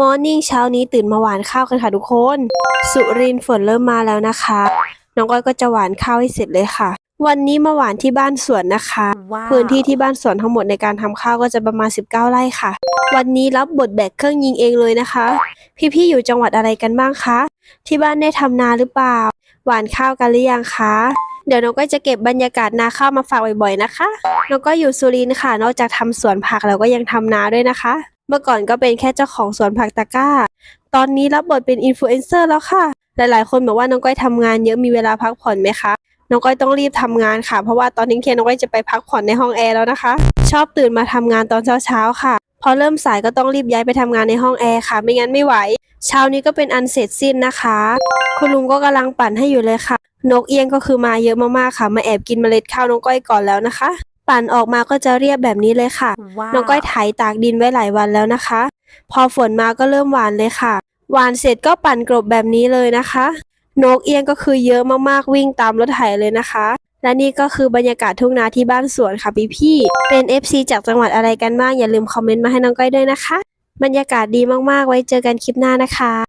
มอร์นิ่งเช้านี้ตื่นมาหวานข้าวกันค่ะทุกคน สุรินทร์ฝนเริ่มมาแล้วนะคะ น้องก้อยก็จะหวานข้าวให้เสร็จเลยค่ะ วันนี้มาหวานที่บ้านสวนนะคะว้าวพื้นที่ที่บ้านสวนทั้งหมดในการทำข้าวก็จะประมาณ 19 ไร่ค่ะ วันนี้รับบทแบกเครื่องยิงเองเลยนะคะ พี่ๆอยู่จังหวัดอะไรกันบ้างคะ ที่บ้านได้ทำนาหรือเปล่า หวานข้าวกันหรือยังคะเดี๋ยวน้องก็จะเก็บบรรยากาศนาข้าวมาฝากบ่อยๆนะคะ น้องก็อยู่สุรินทร์ค่ะ นอกจากทำสวนผักแล้วก็ยังทำนาด้วยนะคะ เมื่อก่อนก็เป็นแค่เจ้าของสวนผักตะกร้า ตอนนี้รับบทเป็นอินฟลูเอนเซอร์แล้วค่ะ หลายๆ คนบอกว่าน้องก้อยทำงานเยอะมีเวลาพักผ่อนไหมคะน้องก้อยต้องรีบทำงานค่ะ เพราะว่าตอนนี้เทียนน้องก้อยจะไปพักผ่อนในห้องแอร์แล้วนะคะ ชอบตื่นมาทำงานตอนเช้าๆค่ะ พอเริ่มสายก็ต้องรีบย้ายไปทำงานในห้องแอร์ค่ะ ไม่งั้นไม่ไหว เช้านี้ก็เป็นอันเสร็จสิ้นนะคะ คุณลุงก็กำลังปั่นให้อยู่เลยค่ะ นกเอี้ยงก็คือมาเยอะมากๆค่ะ มาแอบกินเมล็ดข้าวน้องก้อยก่อนแล้วนะคะ ปั่นออกมาก็จะเรียบแบบนี้เลยค่ะว้าวน้องก้อยไถตากดินไว้หลายวันแล้วนะคะ พอฝนมาก็เริ่มหวานเลยค่ะ หวานเสร็จก็ปั่นกลบแบบนี้เลยนะคะ นกเอี้ยงก็คือเยอะมากๆวิ่งตามรถไถเลยนะคะ และนี่ก็คือบรรยากาศทุ่งนาที่บ้านสวนค่ะพี่พี่ๆเป็น FC จากจังหวัดอะไรกันบ้างอย่าลืมคอมเมนต์มาให้น้องก้อยด้วยนะคะ บรรยากาศดีมากๆ ไว้เจอกันคลิปหน้านะคะ